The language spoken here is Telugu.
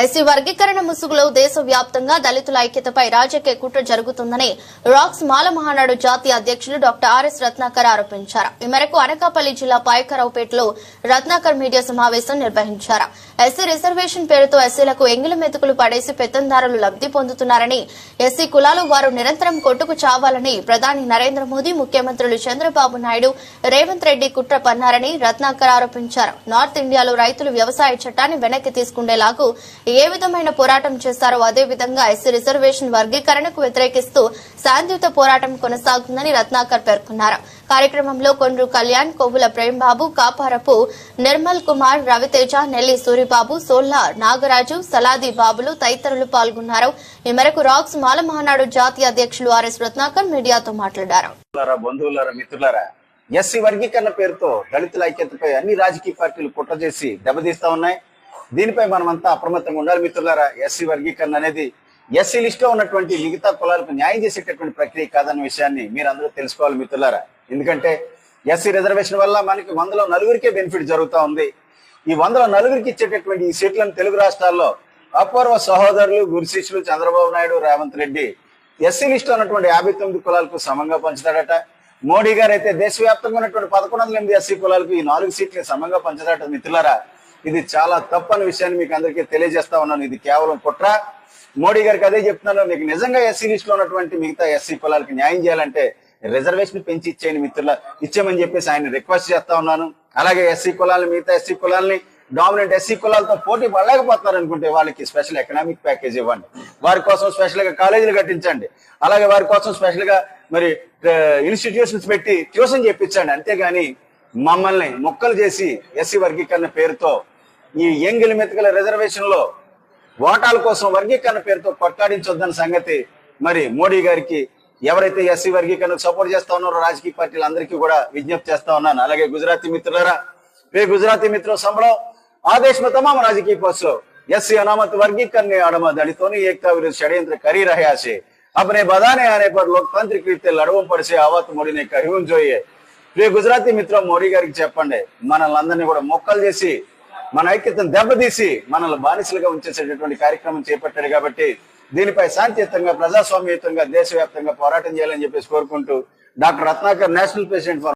ఎస్సీ వర్గీకరణ ముసుగులో దేశవ్యాప్తంగా దళితుల ఐక్యతపై రాజకీయ కుట్ర జరుగుతుందని రాక్స్ మాల మహానాడు జాతీయ అధ్యక్షులు డాక్టర్ ఆర్ఎస్ రత్నాకర్ ఆరోపించారు. ఈ మేరకు అనకాపల్లి జిల్లా పాయకరావుపేటలో రత్నాకర్ మీడియా సమావేశం నిర్వహించారు. ఎస్సీ రిజర్వేషన్ పేరుతో ఎస్సీలకు ఎంగిలి మెతుకులు పడేసి పెత్తందారులు లబ్ధి పొందుతున్నారని ఎస్సీ కులాలు వారు నిరంతరం కొట్టుకు చావాలని ప్రధాని నరేంద్ర మోదీ ముఖ్యమంత్రులు చంద్రబాబు నాయుడు రేవంత్ రెడ్డి కుట్ర పన్నారని రత్నాకర్ ఆరోపించారు. నార్త్ ఇండియాలో రైతులు వ్యవసాయ చట్టాన్ని వెనక్కి తీసుకునేలాగా ఏ విధమైన పోరాటం చేస్తారో అదే విధంగా ఎస్సీ రిజర్వేషన్ వర్గీకరణకు వ్యతిరేకిస్తూ శాంతియుత పోరాటం కొనసాగుతుందని రత్నాకర్ పేర్కొన్నారు. కార్యక్రమంలో కొండ్రు కళ్యాణ్ కొవ్వుల ప్రేమ్బాబు కాపారపు నిర్మల్ కుమార్ రవితేజ నెల్లి సూరిబాబు సోల్లా నాగరాజు సలాది బాబులు తదితరులు పాల్గొన్నారు. ఈ మేరకు రాక్స్ మాల మహానాడు జాతీయ అధ్యక్షులు ఆర్ఎస్ రత్నాకర్ మీడియాతో మాట్లాడారు. బంధువులారా మిత్రులారా ఎస్సీ వర్గీకరణ పేరుతో దళితుల ఐక్యతపై అన్ని రాజకీయ పార్టీలు కుట్ర చేసి దెబ్బతీస్తా ఉన్నాయి. దీనిపై మనమంతా అప్రమత్తంగా ఉండాలి మిత్రులారా. ఎస్సీ వర్గీకరణ అనేది ఎస్సీ లిస్ట్లో ఉన్నటువంటి మిగతా కులాలకు న్యాయం చేసేటటువంటి ప్రక్రియ కాదన్న విషయాన్ని మీరు అందరూ తెలుసుకోవాలి మిత్రులారా. ఎందుకంటే ఎస్సీ రిజర్వేషన్ వల్ల మనకి వందలో నలుగురికే బెనిఫిట్ జరుగుతూ ఉంది. ఈ వందలో నలుగురికి ఇచ్చేటటువంటి ఈ సీట్లను తెలుగు రాష్ట్రాల్లో అపూర్వ సహోదరులు గురుశిష్యులు చంద్రబాబు నాయుడు రేవంత్ రెడ్డి ఎస్సీ లిస్ట్ ఉన్నటువంటి యాభై తొమ్మిది కులాలకు సమంగా పంచుతాడట మోడీ గారు అయితే దేశవ్యాప్తంగా ఉన్నటువంటి పదకొండు వందల ఎనిమిది ఎస్సీ కులాలకు ఈ నాలుగు సీట్లు సమంగా పంచుతాడట మిత్రులారా. ఇది చాలా తప్పని విషయాన్ని మీకు అందరికీ తెలియజేస్తా ఉన్నాను. ఇది కేవలం కుట్ర. మోడీ గారికి అదే చెప్తున్నాను. మీకు నిజంగా ఎస్సీ లిస్ట్లో ఉన్నటువంటి మిగతా ఎస్సీ కులాలకి న్యాయం చేయాలంటే రిజర్వేషన్ పెంచి ఇచ్చేయండి మిత్రుల ఇచ్చేయమని చెప్పేసి ఆయన రిక్వెస్ట్ చేస్తా ఉన్నాను. అలాగే ఎస్సీ కులాలని మిగతా ఎస్సీ కులాలని డామినెంట్ ఎస్సీ కులాలతో పోటీ పడలేకపోతున్నారు అనుకుంటే వాళ్ళకి స్పెషల్ ఎకనామిక్ ప్యాకేజ్ ఇవ్వండి. వారి కోసం స్పెషల్గా కాలేజీలు కట్టించండి. అలాగే వారి కోసం స్పెషల్గా మరి ఇన్స్టిట్యూషన్స్ పెట్టి ట్యూషన్ చెప్పించండి అంతేగాని మమ్మల్ని మొక్కలు చేసి ఎస్సీ వర్గీకరణ పేరుతో ఈ ఎంగిలి మెతుకల రిజర్వేషన్లో ఓటాల కోసం వర్గీకరణ పేరుతో కొట్లాడించొద్దని సంగతి మరి మోడీ గారికి ఎవరైతే ఎస్సీ వర్గీకరణకు సపోర్ట్ చేస్తా ఉన్నారో రాజకీయ పార్టీలు అందరికీ కూడా విజ్ఞప్తి చేస్తా ఉన్నాను. అలాగే గుజరాతీ మిత్రులరా మీ గుజరాతీ మిత్రుల సంబళం ఆదేశ్ తమామ రాజకీయ పోస్టులో ఎస్సీ అనామత వర్గీకరణ આડમાં દલિતોની ఏకతా విరుద్ధ షడయంత్ర કરી રહ્યા అప్పుడే బదానే అనే આને లోక్తాంత్రిక రీతిలో રીતે పడిసే ఆవాత మోడీని મોડીને કહ્યું જોઈએ గుజరాతీ మిత్రం మోడీ గారికి చెప్పండి మనల్ని అందరినీ కూడా మొక్కలు చేసి మన ఐక్యతను దెబ్బతీసి మనల్ని బానిసలుగా ఉంచేసేటటువంటి కార్యక్రమం చేపట్టాడు కాబట్టి దీనిపై శాంతియుతంగా ప్రజాస్వామ్యయుతంగా దేశవ్యాప్తంగా పోరాటం చేయాలని చెప్పేసి కోరుకుంటూ doctor Ratnakar national president for